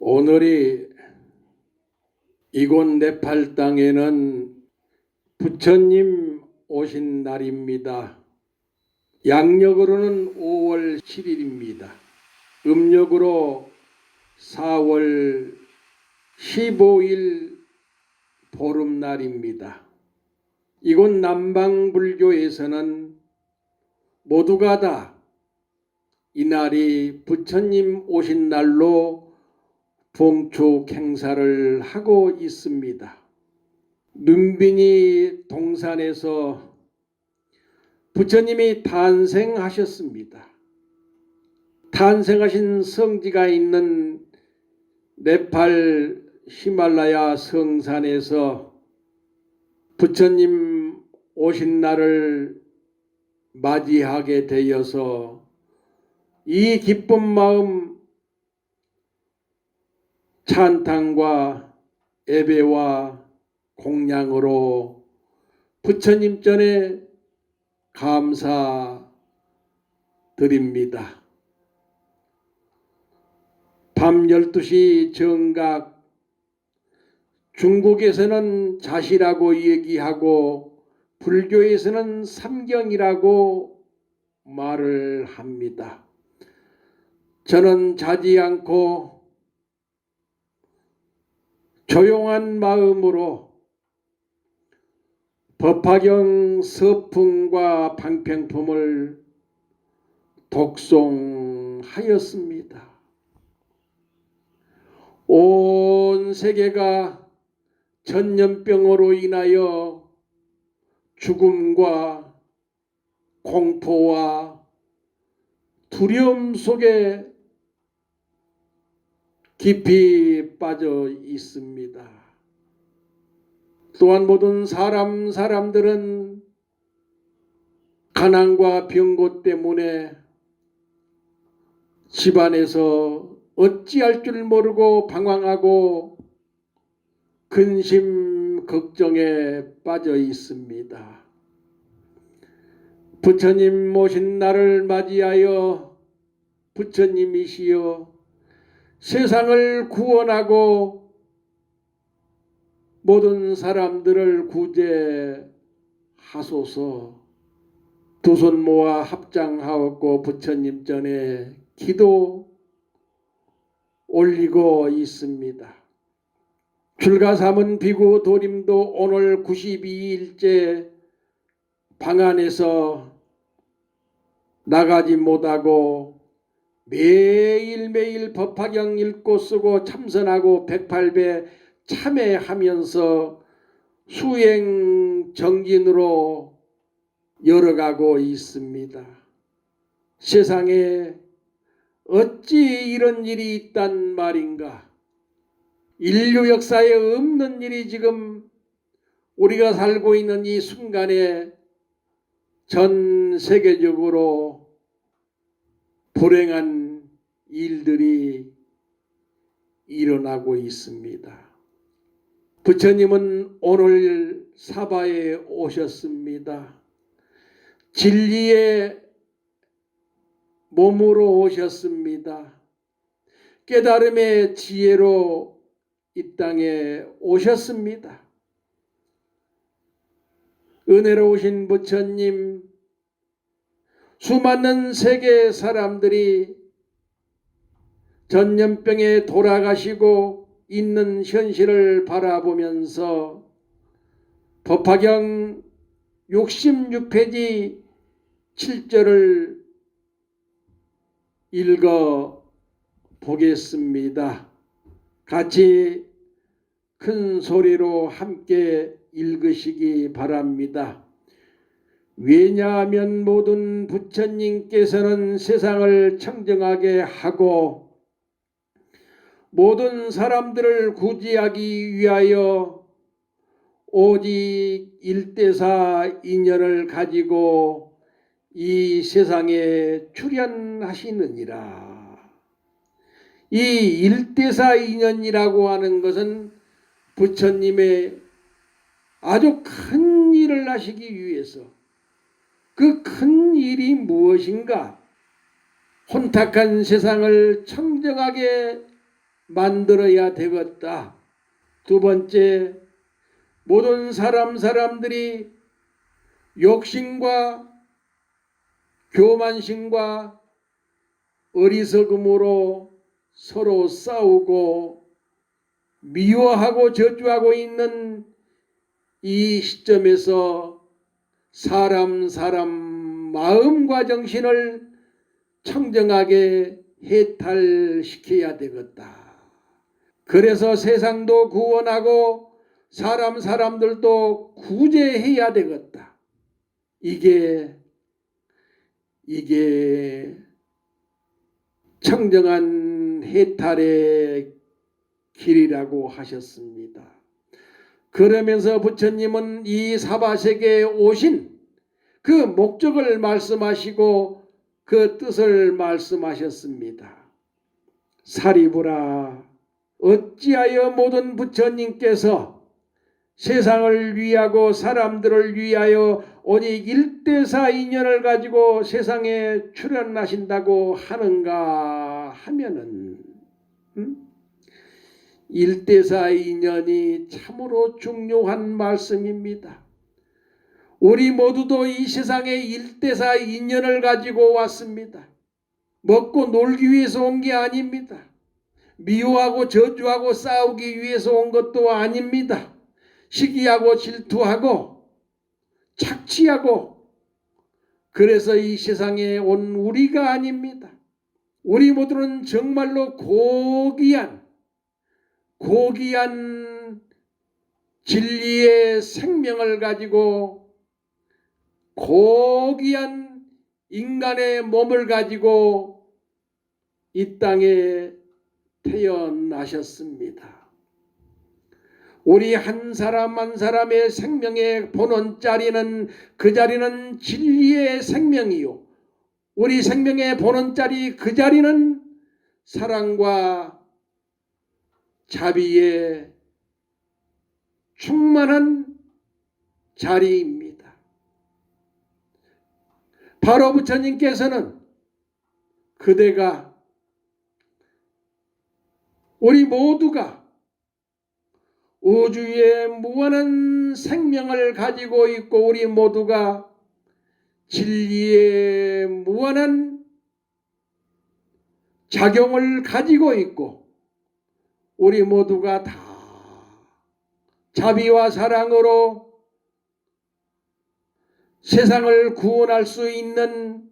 오늘이 이곳 네팔 땅에는 부처님 오신 날입니다. 양력으로는 5월 7일입니다. 음력으로 4월 15일 보름날입니다. 이곳 남방불교에서는 모두가 다 이날이 부처님 오신 날로 봉축 행사를 하고 있습니다. 눈빈이 동산에서 부처님이 탄생하셨습니다. 탄생하신 성지가 있는 네팔 히말라야 성산에서 부처님 오신 날을 맞이하게 되어서 이 기쁜 마음 찬탄과 예배와 공양으로 부처님 전에 감사 드립니다. 밤 12시 정각 중국에서는 자시라고 얘기하고 불교에서는 삼경이라고 말을 합니다. 저는 자지 않고 조용한 마음으로 법화경 서풍과 방평품을 독송하였습니다. 온 세계가 전염병으로 인하여 죽음과 공포와 두려움 속에 깊이 빠져 있습니다. 또한 모든 사람 사람들은 가난과 병고 때문에 집안에서 어찌할 줄 모르고 방황하고 근심 걱정에 빠져 있습니다. 부처님 모신 날을 맞이하여 부처님이시여 세상을 구원하고 모든 사람들을 구제하소서 두 손 모아 합장하였고 부처님 전에 기도 올리고 있습니다. 출가삼은 비구 도림도 오늘 92일째 방 안에서 나가지 못하고 매일매일 법화경 읽고 쓰고 참선하고 108배 참회하면서 수행 정진으로 열어가고 있습니다. 세상에 어찌 이런 일이 있단 말인가? 인류 역사에 없는 일이 지금 우리가 살고 있는 이 순간에 전 세계적으로 불행한 일들이 일어나고 있습니다. 부처님은 오늘 사바에 오셨습니다. 진리의 몸으로 오셨습니다. 깨달음의 지혜로 이 땅에 오셨습니다. 은혜로우신 부처님, 수많은 세계 사람들이 전염병에 돌아가시고 있는 현실을 바라보면서 법화경 66페이지 7절을 읽어 보겠습니다. 같이 큰 소리로 함께 읽으시기 바랍니다. 왜냐하면 모든 부처님께서는 세상을 청정하게 하고 모든 사람들을 구제하기 위하여 오직 일대사 인연을 가지고 이 세상에 출현하시느니라. 이 일대사 인연이라고 하는 것은 부처님의 아주 큰 일을 하시기 위해서 그 큰 일이 무엇인가? 혼탁한 세상을 청정하게 만들어야 되겠다. 두 번째, 모든 사람 사람들이 욕심과 교만심과 어리석음으로 서로 싸우고 미워하고 저주하고 있는 이 시점에서 사람 사람 마음과 정신을 청정하게 해탈시켜야 되겠다. 그래서 세상도 구원하고 사람 사람들도 구제해야 되겠다. 이게 이게 청정한 해탈의 길이라고 하셨습니다. 그러면서 부처님은 이 사바세계에 오신 그 목적을 말씀하시고 그 뜻을 말씀하셨습니다. 사리부라 어찌하여 모든 부처님께서 세상을 위하고 사람들을 위하여 오직 일대사 인연을 가지고 세상에 출연하신다고 하는가 하면은 음? 일대사 인연이 참으로 중요한 말씀입니다. 우리 모두도 이 세상에 일대사 인연을 가지고 왔습니다. 먹고 놀기 위해서 온 게 아닙니다. 미워하고 저주하고 싸우기 위해서 온 것도 아닙니다. 시기하고 질투하고 착취하고 그래서 이 세상에 온 우리가 아닙니다. 우리 모두는 정말로 고귀한 고귀한 진리의 생명을 가지고 고귀한 인간의 몸을 가지고 이 땅에 태어나셨습니다. 우리 한 사람 한 사람의 생명의 본원 자리는 그 자리는 진리의 생명이요. 우리 생명의 본원 자리 그 자리는 사랑과 자비의 충만한 자리입니다. 바로 부처님께서는 그대가 우리 모두가 우주의 무한한 생명을 가지고 있고 우리 모두가 진리의 무한한 작용을 가지고 있고 우리 모두가 다 자비와 사랑으로 세상을 구원할 수 있는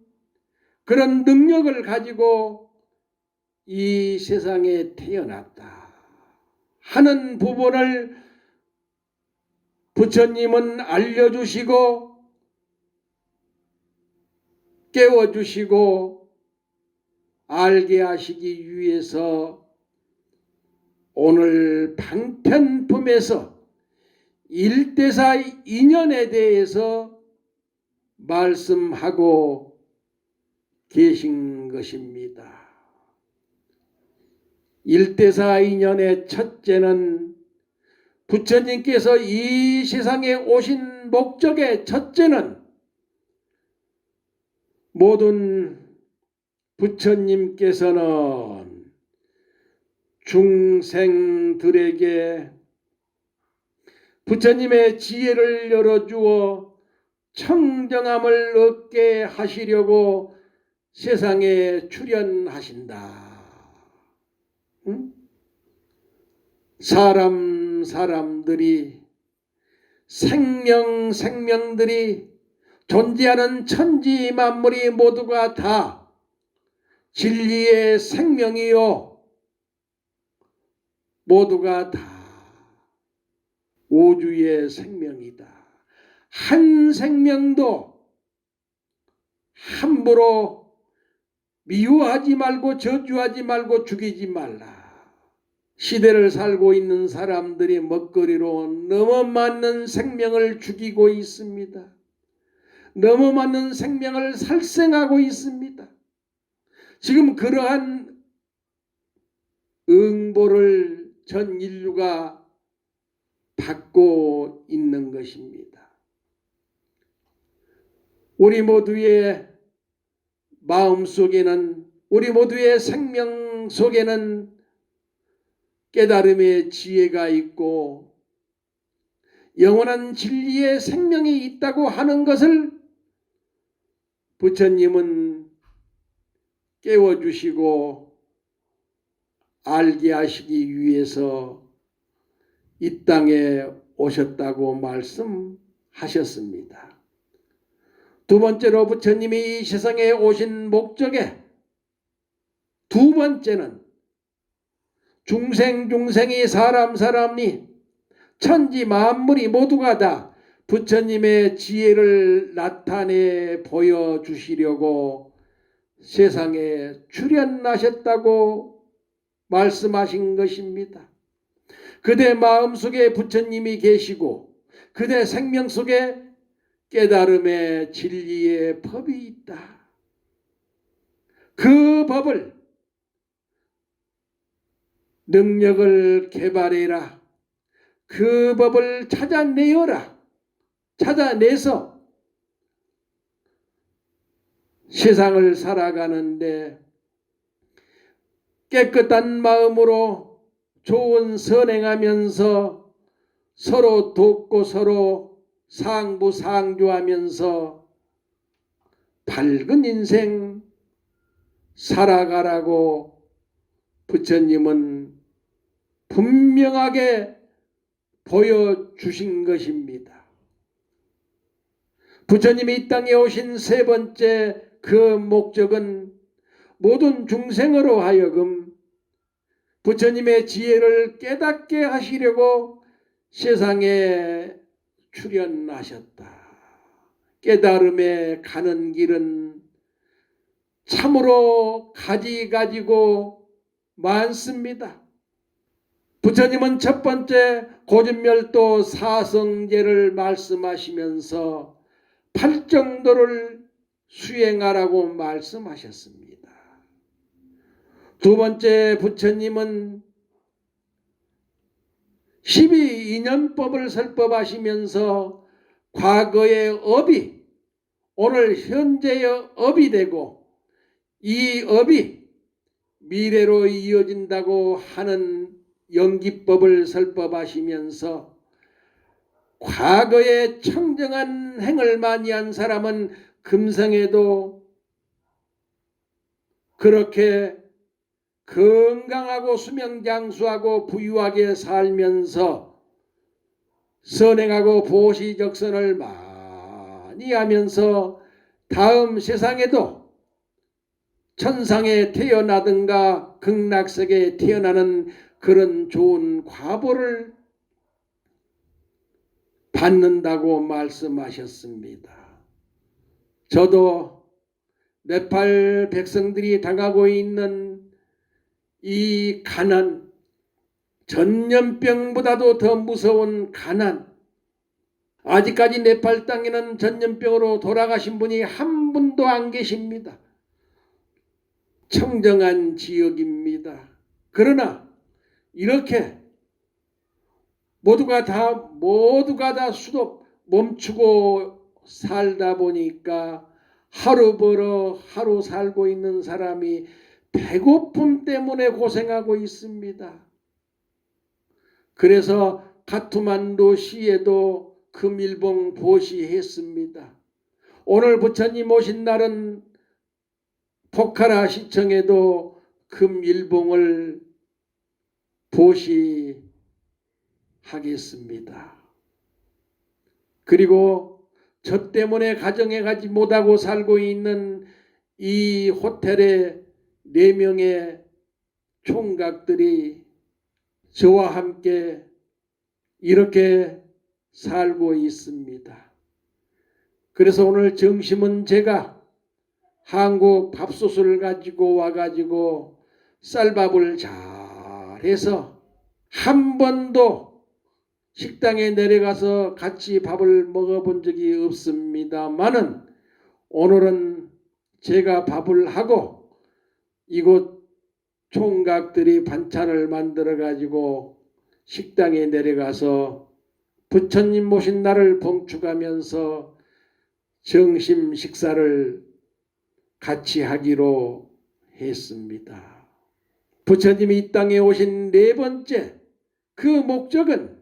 그런 능력을 가지고 이 세상에 태어났다 하는 부분을 부처님은 알려주시고 깨워주시고 알게 하시기 위해서 오늘 방편품에서 일대사 인연에 대해서 말씀하고 계신 것입니다. 일대사 인연의 첫째는 부처님께서 이 세상에 오신 목적의 첫째는 모든 부처님께서는 중생들에게 부처님의 지혜를 열어주어 청정함을 얻게 하시려고 세상에 출연하신다. 응? 사람 사람들이 생명 생명들이 존재하는 천지 만물이 모두가 다 진리의 생명이요 모두가 다 우주의 생명이다. 한 생명도 함부로 미워하지 말고 저주하지 말고 죽이지 말라. 시대를 살고 있는 사람들이 먹거리로 너무 많은 생명을 죽이고 있습니다. 너무 많은 생명을 살생하고 있습니다. 지금 그러한 응보를 전 인류가 받고 있는 것입니다. 우리 모두의 마음 속에는 우리 모두의 생명 속에는 깨달음의 지혜가 있고 영원한 진리의 생명이 있다고 하는 것을 부처님은 깨워주시고 알게 하시기 위해서 이 땅에 오셨다고 말씀하셨습니다. 두 번째로 부처님이 이 세상에 오신 목적에 두 번째는 중생 중생이 사람 사람이 천지 만물이 모두가 다 부처님의 지혜를 나타내 보여주시려고 세상에 출현하셨다고 말씀하신 것입니다. 그대 마음 속에 부처님이 계시고 그대 생명 속에 깨달음의 진리의 법이 있다. 그 법을 능력을 개발해라. 그 법을 찾아내어라. 찾아내서 세상을 살아가는데 깨끗한 마음으로 좋은 선행하면서 서로 돕고 서로 상부상조하면서 밝은 인생 살아가라고 부처님은 분명하게 보여주신 것입니다. 부처님이 이 땅에 오신 세 번째 그 목적은 모든 중생으로 하여금 부처님의 지혜를 깨닫게 하시려고 세상에 출현하셨다. 깨달음에 가는 길은 참으로 가지 가지고 많습니다. 부처님은 첫 번째 고진멸도 사성제를 말씀하시면서 팔정도를 수행하라고 말씀하셨습니다. 두 번째 부처님은 12인연법을 설법하시면서 과거의 업이 오늘 현재의 업이 되고 이 업이 미래로 이어진다고 하는 연기법을 설법하시면서 과거에 청정한 행을 많이 한 사람은 금생에도 그렇게 건강하고 수명장수하고 부유하게 살면서 선행하고 보시적선을 많이 하면서 다음 세상에도 천상에 태어나든가 극락세계에 태어나는 그런 좋은 과보를 받는다고 말씀하셨습니다. 저도 네팔 백성들이 당하고 있는 이 가난, 전염병보다도 더 무서운 가난. 아직까지 네팔 땅에는 전염병으로 돌아가신 분이 한 분도 안 계십니다. 청정한 지역입니다. 그러나 이렇게 모두가 다 모두가 다 수도 멈추고 살다 보니까 하루 벌어 하루 살고 있는 사람이 배고픔 때문에 고생하고 있습니다. 그래서 카투만두 시에도 금일봉 보시했습니다. 오늘 부처님 오신 날은 포카라 시청에도 금일봉을 보시하겠습니다. 그리고 저 때문에 가정에 가지 못하고 살고 있는 이 호텔의 네 명의 총각들이 저와 함께 이렇게 살고 있습니다. 그래서 오늘 점심은 제가 한국 밥솥을 가지고 와가지고 쌀밥을 잘 해서 한 번도 식당에 내려가서 같이 밥을 먹어본 적이 없습니다만은 오늘은 제가 밥을 하고 이곳 총각들이 반찬을 만들어 가지고 식당에 내려가서 부처님 모신 날을 봉축하면서 정심 식사를 같이 하기로 했습니다. 부처님이 이 땅에 오신 네 번째 그 목적은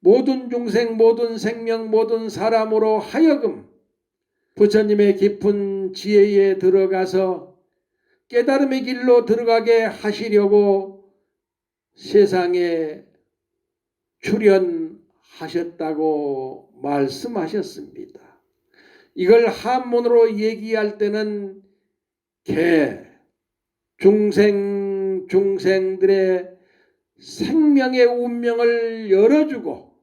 모든 중생, 모든 생명, 모든 사람으로 하여금 부처님의 깊은 지혜에 들어가서 깨달음의 길로 들어가게 하시려고 세상에 출연하셨다고 말씀하셨습니다. 이걸 한문으로 얘기할 때는 개, 중생, 중생들의 생명의 운명을 열어주고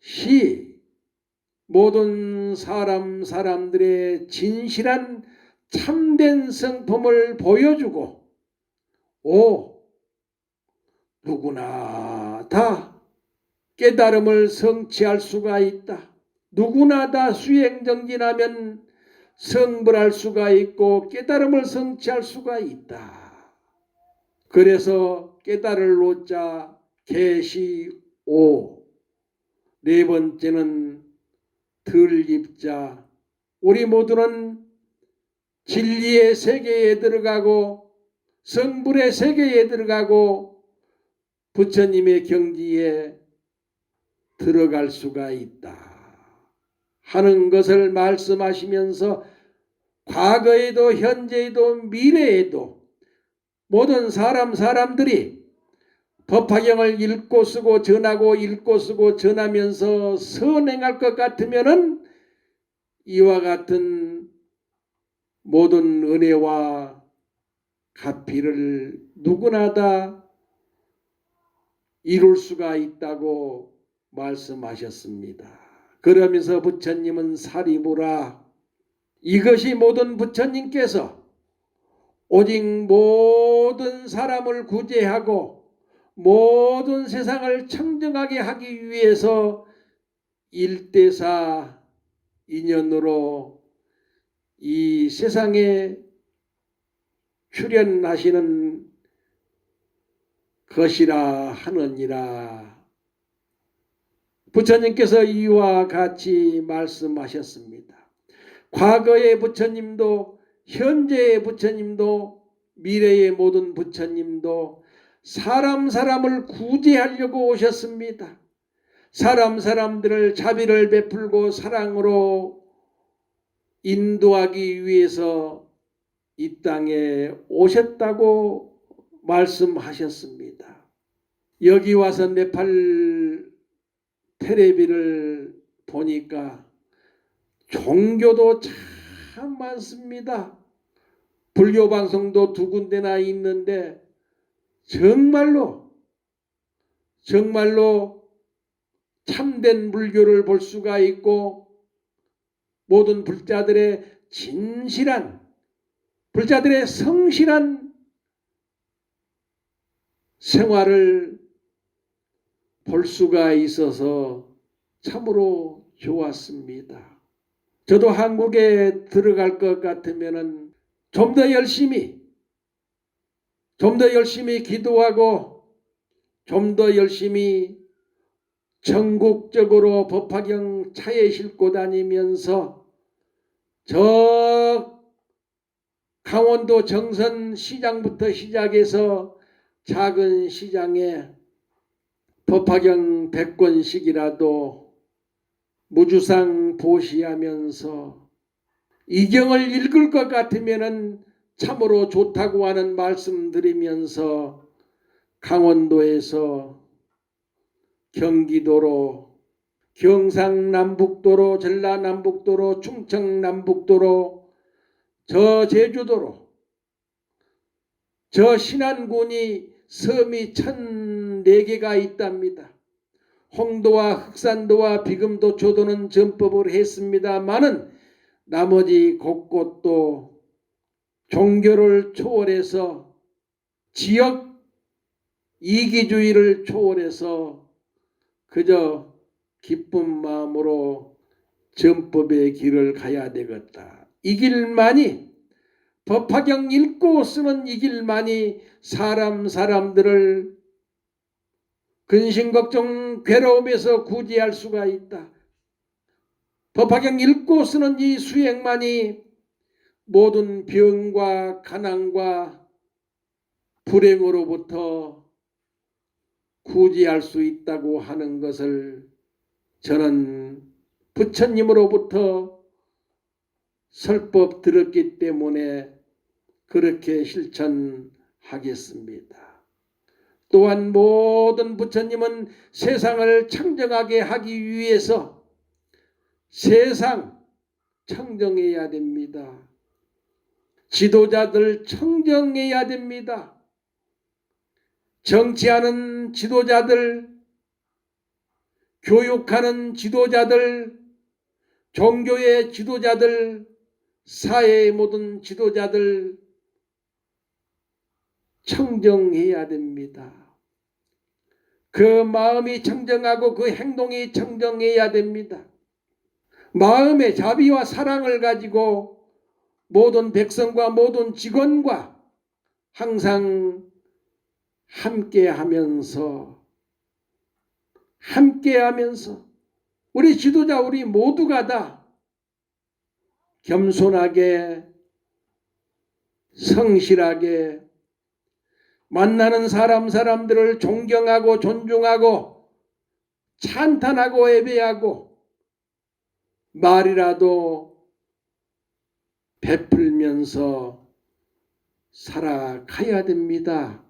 시, 모든 사람 사람들의 진실한 참된 성품을 보여주고 오, 누구나 다 깨달음을 성취할 수가 있다. 누구나 다 수행정진하면 성불할 수가 있고 깨달음을 성취할 수가 있다. 그래서 깨달을 노자 계시오. 네 번째는 들입자. 우리 모두는 진리의 세계에 들어가고 성불의 세계에 들어가고 부처님의 경지에 들어갈 수가 있다. 하는 것을 말씀하시면서 과거에도 현재에도 미래에도 모든 사람 사람들이 법화경을 읽고 쓰고 전하고 읽고 쓰고 전하면서 선행할 것 같으면은 이와 같은 모든 은혜와 가피를 누구나 다 이룰 수가 있다고 말씀하셨습니다. 그러면서 부처님은 사리부라 이것이 모든 부처님께서 오직 모든 사람을 구제하고 모든 세상을 청정하게 하기 위해서 일대사 인연으로 이 세상에 출연하시는 것이라 하느니라. 부처님께서 이와 같이 말씀하셨습니다. 과거의 부처님도 현재의 부처님도 미래의 모든 부처님도 사람 사람을 구제하려고 오셨습니다. 사람 사람들을 자비를 베풀고 사랑으로 인도하기 위해서 이 땅에 오셨다고 말씀하셨습니다. 여기 와서 네팔 테레비를 보니까 종교도 참 많습니다. 불교 방송도 두 군데나 있는데 정말로 정말로 참된 불교를 볼 수가 있고 모든 불자들의 진실한 불자들의 성실한 생활을 볼 수가 있어서 참으로 좋았습니다. 저도 한국에 들어갈 것 같으면은 좀 더 열심히, 좀 더 열심히 기도하고, 좀 더 열심히 전국적으로 법화경 차에 싣고 다니면서 저 강원도 정선 시장부터 시작해서 작은 시장에 법화경 100권씩이라도 무주상 보시하면서 이경을 읽을 것 같으면은 참으로 좋다고 하는 말씀 드리면서 강원도에서 경기도로 경상남북도로 전라남북도로 충청남북도로 저 제주도로 저 신안군이 섬이 천네 개가 있답니다. 홍도와 흑산도와 비금도 조도는 전법을 했습니다마는 나머지 곳곳도 종교를 초월해서 지역 이기주의를 초월해서 그저 기쁜 마음으로 전법의 길을 가야 되겠다. 이 길만이 법화경 읽고 쓰는 이 길만이 사람 사람들을 근심 걱정 괴로움에서 구제할 수가 있다. 법화경 읽고 쓰는 이 수행만이 모든 병과 가난과 불행으로부터 구제할 수 있다고 하는 것을 저는 부처님으로부터 설법 들었기 때문에 그렇게 실천하겠습니다. 또한 모든 부처님은 세상을 청정하게 하기 위해서 세상 청정해야 됩니다. 지도자들 청정해야 됩니다. 정치하는 지도자들, 교육하는 지도자들, 종교의 지도자들, 사회의 모든 지도자들 청정해야 됩니다. 그 마음이 청정하고 그 행동이 청정해야 됩니다. 마음의 자비와 사랑을 가지고 모든 백성과 모든 직원과 항상 함께 하면서 함께 하면서 우리 지도자 우리 모두가 다 겸손하게 성실하게 만나는 사람 사람들을 존경하고 존중하고 찬탄하고 예배하고 말이라도 베풀면서 살아가야 됩니다.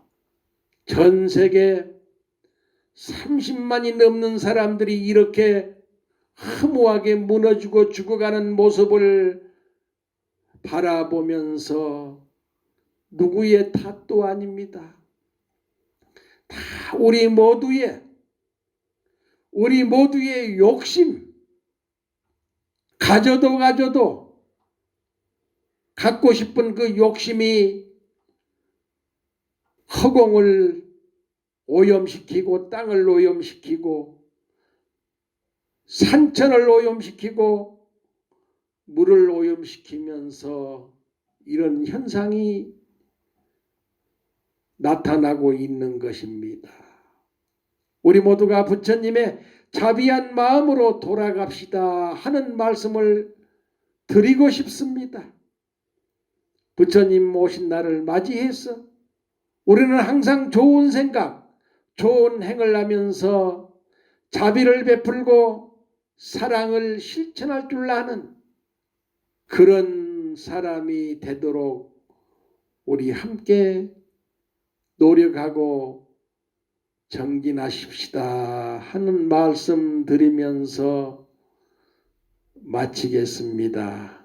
전 세계 30만이 넘는 사람들이 이렇게 허무하게 무너지고 죽어가는 모습을 바라보면서 누구의 탓도 아닙니다. 다 우리 모두의 우리 모두의 욕심 가져도 가져도 갖고 싶은 그 욕심이 허공을 오염시키고 땅을 오염시키고 산천을 오염시키고 물을 오염시키면서 이런 현상이 나타나고 있는 것입니다. 우리 모두가 부처님의 자비한 마음으로 돌아갑시다 하는 말씀을 드리고 싶습니다. 부처님 오신 날을 맞이해서 우리는 항상 좋은 생각, 좋은 행을 하면서 자비를 베풀고 사랑을 실천할 줄 아는 그런 사람이 되도록 우리 함께 노력하고 정진하십시다 하는 말씀 드리면서 마치겠습니다.